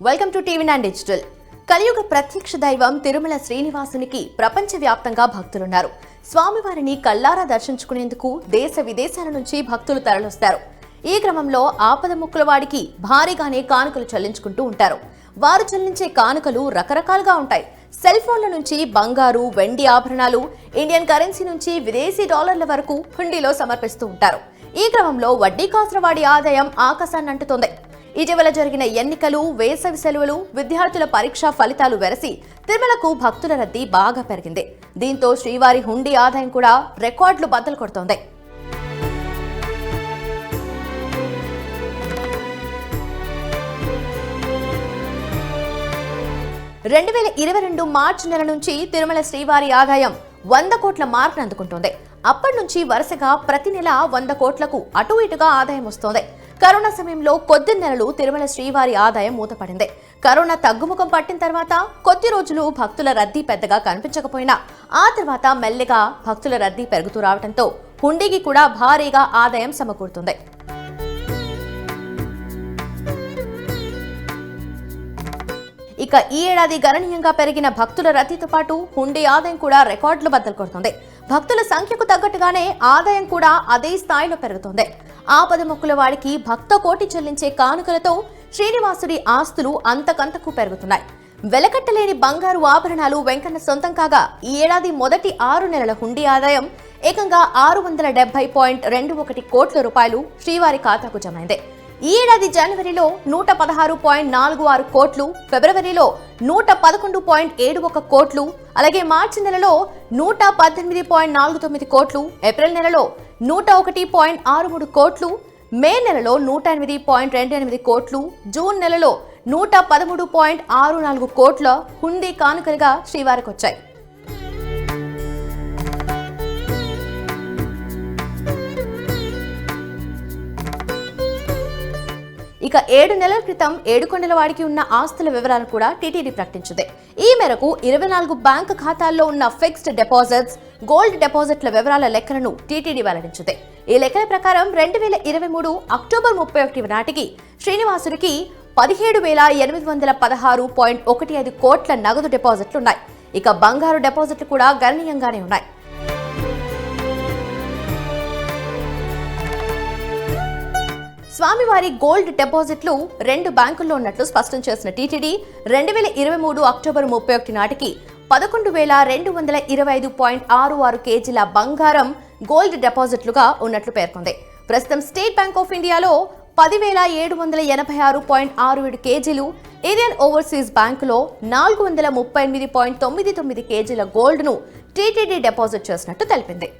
Welcome to TV nine digital కలియుగ ప్రత్యక్ష దైవం తిరుమల శ్రీనివాసునికి ప్రపంచవ్యాప్తంగా భక్తులున్నారు. స్వామివారిని కల్లారా దర్శించుకునేందుకు దేశ విదేశాల నుంచి భక్తులు తరలొస్తారు ఈ క్రమంలో ఆపద ముక్కుల వాడికి భారీగానే కానుకలు చెల్లించుకుంటూ ఉంటారు. వారు చెల్లించే కానుకలు రకరకాలుగా ఉంటాయి. సెల్ ఫోన్ల నుంచి బంగారు వెండి ఆభరణాలు ఇండియన్ కరెన్సీ నుంచి విదేశీ డాలర్ల వరకు హుండీలో సమర్పిస్తూ ఉంటారు. ఈ క్రమంలో వడ్డీ కాసుల వాడి ఆదాయం ఆకాశాన్ని అంటుతోంది ఇటీవల జరిగిన ఎన్నికలు వేసవి సెలవులు విద్యార్థుల పరీక్షా ఫలితాలు వెరసి తిరుమలకు భక్తుల రద్దీ బాగా పెరిగింది. దీంతో శ్రీవారి హుండీ ఆదాయం కూడా రికార్డులు బద్దలు కొడుతోంది. రెండు వేల ఇరవై రెండు మార్చి నెల నుంచి తిరుమల శ్రీవారి ఆదాయం వంద కోట్ల మార్కును అందుకుంటోంది. అప్పటి నుంచి వరుసగా ప్రతి నెల వంద కోట్లకు అటు ఇటుగా ఆదాయం వస్తోంది. కరోనా సమయంలో కొద్ది నెలలు తిరుమల శ్రీవారి ఆదాయం మూతపడింది. కరోనా తగ్గుముఖం పట్టిన తర్వాత కొద్ది రోజులు భక్తుల రద్దీ పెద్దగా కనిపించకపోయినా ఆ తర్వాత మెల్లిగా భక్తుల రద్దీ పెరుగుతూ రావడంతో హుండీకి కూడా భారీగా ఆదాయం సమకూరుతుంది. ఇక ఈ ఏడాది గణనీయంగా పెరిగిన భక్తుల రద్దీతో పాటు హుండీ ఆదాయం కూడా రికార్డులు బద్దలు కొడుతుంది. భక్తుల సంఖ్యకు తగ్గట్టుగానే ఆదాయం కూడా అదే స్థాయిలో పెరుగుతోంది. ఆపద మొక్కుల వాడికి భక్త కోటి చెల్లించే కానుకలతో శ్రీనివాసుడి ఆస్తులు అంతకంతకు పెరుగుతున్నాయి. వెలకట్టలేని బంగారు ఆభరణాలు వెంకన్న సొంతం కాగా ఈ ఏడాది మొదటి ఆరు నెలల హుండీ ఆదాయం ఏకంగా ఆరు వందల డెబ్బై పాయింట్ రెండు ఒకటి కోట్ల రూపాయలు శ్రీవారి ఖాతాకు జమైంది. ఈ ఏడాది జనవరిలో నూట పదహారు పాయింట్ నాలుగు ఆరు కోట్లు ఫిబ్రవరిలో నూట పదకొండు పాయింట్ ఏడు ఒక కోట్లు అలాగే మార్చి నెలలో నూట పద్దెనిమిది పాయింట్ నాలుగు తొమ్మిది కోట్లు ఏప్రిల్ నెలలో నూట ఒకటి పాయింట్ ఆరు మూడు కోట్లు మే నెలలో నూట ఎనిమిది పాయింట్ రెండు ఎనిమిది కోట్లు జూన్ నెలలో నూట పదమూడు పాయింట్ ఆరు నాలుగు కోట్ల హుండీ కానుకలుగా శ్రీవారికి వచ్చాయి. ఇక ఏడు నెలల క్రితం ఏడుకొండల వాడికి ఉన్న ఆస్తుల వివరాలను కూడా టీటీడీ ప్రకటించింది. ఈ మేరకు ఇరవై నాలుగు బ్యాంకు ఖాతాల్లో ఉన్న ఫిక్స్డ్ డిపాజిట్స్ గోల్డ్ డిపాజిట్ల వివరాల లెక్కలను టీటీడీ వెల్లడించింది. ఈ లెక్కల ప్రకారం రెండు వేల ఇరవై మూడు అక్టోబర్ ముప్పై ఒకటి నాటికి శ్రీనివాసుడికి పదిహేడు వేల ఎనిమిది వందల పదహారు పాయింట్ ఒకటి ఐదు కోట్ల నగదు డిపాజిట్లు ఉన్నాయి ఇక బంగారు డిపాజిట్లు కూడా గణనీయంగానే ఉన్నాయి. స్వామివారి గోల్డ్ డిపాజిట్లు రెండు బ్యాంకుల్లో ఉన్నట్లు స్పష్టం చేసిన టీటీడీ రెండు వేల ఇరవై మూడు అక్టోబర్ ముప్పై ఒకటి నాటికి పదకొండు వేల రెండు వందల ఇరవై ఐదు పాయింట్ ఆరు ఆరు కేజీల బంగారం గోల్డ్ డిపాజిట్లుగా ఉన్నట్లు పేర్కొంది. ప్రస్తుతం స్టేట్ బ్యాంక్ ఆఫ్ ఇండియాలో పదివేల ఏడు వందల ఎనభై ఆరు పాయింట్ ఆరు ఏడు కేజీలు ఇండియన్ ఓవర్సీస్ బ్యాంకులో నాలుగు వందల ముప్పై ఎనిమిది పాయింట్ తొమ్మిది తొమ్మిది కేజీల గోల్డ్ను టీటీడీ డిపాజిట్ చేసినట్టు తెలిపింది.